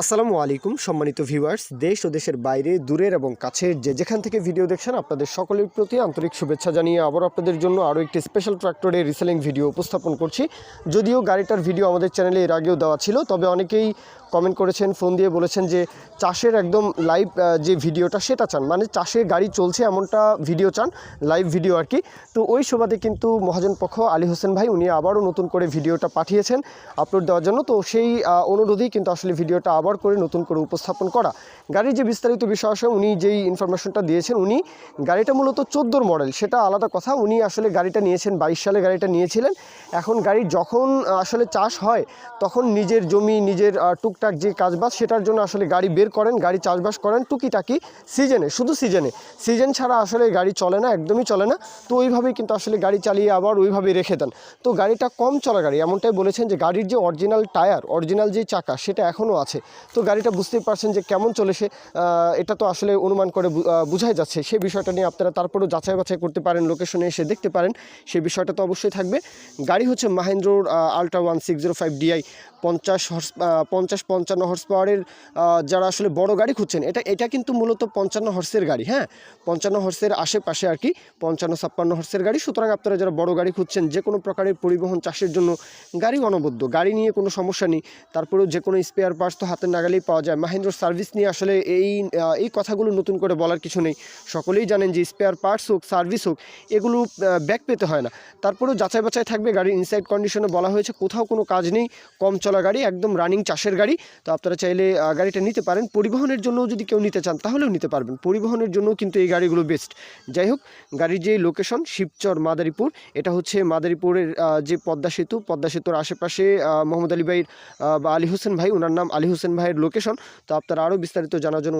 আসসালামু আলাইকুম, সম্মানিত ভিউয়ার্স। দেশ ও দেশের বাইরে, দূরের এবং কাছের যে যেখান থেকে ভিডিও দেখছেন, আপনাদের সকলের প্রতি আন্তরিক শুভেচ্ছা জানিয়ে আবার আপনাদের জন্য আরও একটি স্পেশাল ট্রাক্টরের রিসেলিং ভিডিও উপস্থাপন করছি। যদিও গাড়িটার ভিডিও আমাদের চ্যানেলে এর আগেও দেওয়া ছিল, তবে অনেকেই কমেন্ট করেছেন ফোন দিয়ে বলেছেন যে চাষের একদম লাইভ যে ভিডিওটা সেটা চান। মানে চাষে গাড়ি চলছে এমনটা ভিডিও চান লাইভ ভিডিও আর কি। তো ওই সুবাদে কিন্তু মহাজন পক্ষ আলী হোসেন ভাই উনি আবারও নতুন করে ভিডিওটা পাঠিয়েছেন আপলোড দেওয়ার জন্য। তো সেই অনুরোধেই কিন্তু আসলে ভিডিওটা আবার করে নতুন করে উপস্থাপন করা। গাড়ির যে বিস্তারিত বিষয় আসে উনি যেই ইনফরমেশনটা দিয়েছেন উনি গাড়িটা মূলত চোদ্দোর মডেল সেটা আলাদা কথা। উনি আসলে গাড়িটা নিয়েছেন বাইশ সালে গাড়িটা নিয়েছিলেন। এখন গাড়ি যখন আসলে চাষ হয় তখন নিজের জমি নিজের আহ, টুকটাক যে কাজবাজ, সেটার জন্য আসলে গাড়ি বের করেন, গাড়ি চাষবাস করেন টুকিটাকি সিজনে, শুধু সিজনে। সিজন ছাড়া আসলে গাড়ি চলে না, একদমই চলে না। তো ওইভাবেই কিন্তু আসলে গাড়ি চালিয়ে আবার ওইভাবেই রেখে দেন। তো গাড়িটা কম চলা গাড়ি, এমনটাই বলেছেন যে গাড়ির যে অরিজিনাল টায়ার অরিজিনাল যে চাকা, সেটা এখনও আছে। তো গাড়িটা বুঝতেই পারছেন যে কেমন চলেছে এটা তো আসলে অনুমান করে বোঝাই যাচ্ছে। সেই বিষয়টা নিয়ে আপনারা তারপরেও যাচাই বাছাই করতে পারেন লোকেশনে এসে দেখতে পারেন। সেই বিষয়টা তো অবশ্যই থাকবে। গাড়ি হচ্ছে মাহেন্দ্রর ultra one six zero five DI পঞ্চাশ হর্স পঞ্চাশ পঞ্চান্ন হর্স পাওয়ারের যারা আসলে বড় গাড়ি খুঁজছেন, এটা এটা কিন্তু মূলত পঞ্চান্ন হর্সের গাড়ি হ্যাঁ? পঞ্চান্ন হর্সের আশেপাশে আর কি, পঞ্চান্ন ছাপ্পান্ন হর্সের গাড়ি। সুতরাং আপনারা যারা বড় গাড়ি খুঁজছেন, যে কোনো প্রকারের পরিবহন চাষের জন্য গাড়ি অনবদ্য, গাড়ি নিয়ে কোনো সমস্যা নেই। তারপরেও যে কোনো স্পেয়ার পার্টস তো হাতের নাগালেই পাওয়া যায়। মাহেন্দ্র সার্ভিস নিয়ে আসলে এই এই কথাগুলো নতুন করে বলার কিছু নেই। সকলেই জানেন যে স্পেয়ার পার্টস হোক সার্ভিস হোক, এগুলো ব্যাক পেতে হয় না। তারপরেও যাচাই বাছাই থাকবে গাড়ির ইনসাইড কন্ডিশনে বলা হয়েছে, কোথাও কোনো কাজ নেই, কম চলা গাড়ি, একদম রানিং চাষের গাড়ি। তো আপনারা চাইলে গাড়িটা নিতে পারেন। পরিবহনের জন্যও যদি কেউ নিতে চান, তাহলেও নিতে পারবেন। পরিবহনের জন্যও কিন্তু এই গাড়িগুলো বেস্ট যাই হোক, গাড়ির যে লোকেশন শিবচর, মাদারীপুর, এটা হচ্ছে মাদারীপুরের যে পদ্মা সেতু। পদ্মা সেতুর আশেপাশে মোহাম্মদ আলী ভাইয়ের বা আলী হোসেন ভাই ওনার নাম আলী হোসেন ভাইয়ের লোকেশন তো আপনারা আরও বিস্তারিত জানার জন্য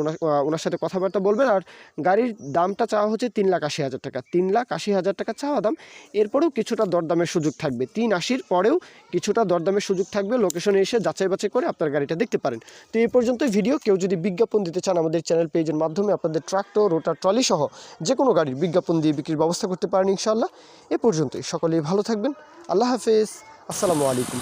ওনার সাথে কথাবার্তা বলবেন। আর গাড়ির দামটা চাওয়া হচ্ছে তিন লাখ আশি হাজার টাকা। তিন লাখ আশি হাজার টাকা চাওয়া দাম। এরপরেও কিছুটা দরদামের সুযোগ থাকবে। তিন আশির পরেও কিছুটা দরদামের সুযোগ থাকবে। লোকেশনে এসে যাচাই বাছাই করে আপনার গাড়িটা দেখতে পারেন। তো এই পর্যন্তই ভিডিও কেউ যদি বিজ্ঞাপন দিতে চান আমাদের চ্যানেল পেজের মাধ্যমে, আপনাদের ট্রাক্টর রোটার ট্রলি সহ যে কোনো গাড়ির বিজ্ঞাপন দিয়ে বিক্রির ব্যবস্থা করতে পারেন ইনশাআল্লাহ। এ পর্যন্তই। সকলেই ভালো থাকবেন। আল্লাহ হাফেজ। আসসালামু আলাইকুম।